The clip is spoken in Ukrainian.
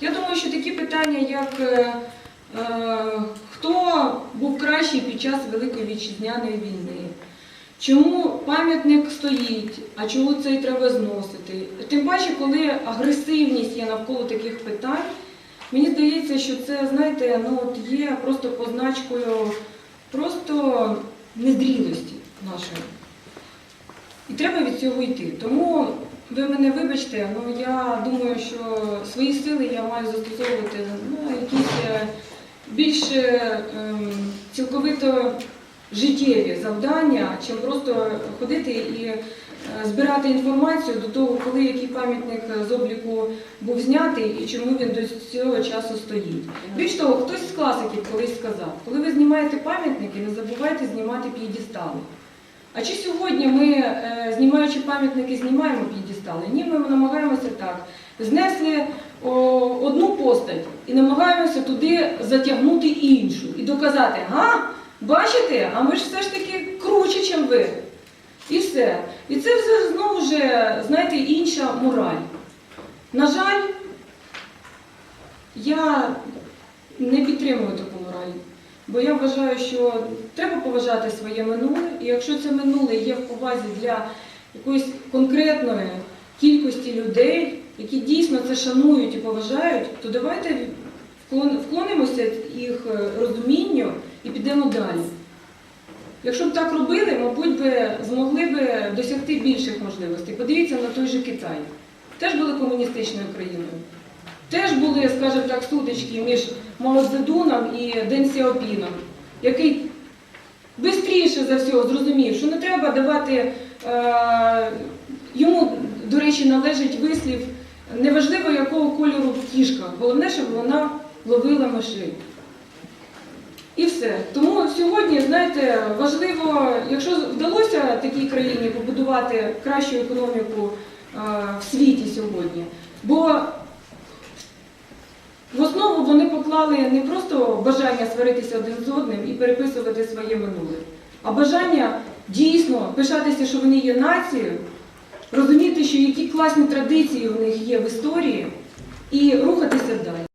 Я думаю, що такі питання, як е, е, хто був кращий під час Великої вітчизняної війни, чому пам'ятник стоїть, а чому це і треба зносити. Тим паче, коли агресивність є навколо таких питань, мені здається, що це, знаєте, ну от є просто позначкою просто незрілості нашої. І треба від цього йти. Тому ви мене вибачте, ну я думаю, що свої сили я маю застосовувати ну, якісь е, більш е, ем, цілковито життєві завдання, чим просто ходити і е, збирати інформацію до того, коли який пам'ятник з обліку був знятий і чому він до цього часу стоїть. Більш того, хтось з класиків колись сказав, коли ви знімаєте пам'ятники, не забувайте знімати п'єдестали. А чи сьогодні ми, знімаючи пам'ятники, знімаємо п'єдестали? Ні, ми намагаємося так. Знесли о, одну постать і намагаємося туди затягнути іншу і доказати, га, бачите, а ми ж все ж таки круче, ніж ви. І все. І це все знову ж, знаєте, інша мораль. На жаль, я не підтримую таку мораль. Бо я вважаю, що треба поважати своє минуле, і якщо це минуле є в повазі для якоїсь конкретної кількості людей, які дійсно це шанують і поважають, то давайте вклонимося їх е, розумінню і підемо далі. Якщо б так робили, мабуть, би змогли б досягти більших можливостей. Подивіться на той же Китай. Теж були комуністичною країною. Теж були, скажімо так, сутички між Маозедуном і Ден Сяопіном, який швидше за всього зрозумів, що не треба давати е, йому, до речі, належить вислів, неважливо якого кольору кішка, головне, щоб вона ловила мишей. І все. Тому сьогодні, знаєте, важливо, якщо вдалося такій країні побудувати кращу економіку е, в світі сьогодні, бо в основу вони поклали не просто бажання сваритися один з одним і переписувати своє минуле, а бажання дійсно пишатися, що вони є нацією, розуміти, що які класні традиції в них є в історії, і рухатися далі.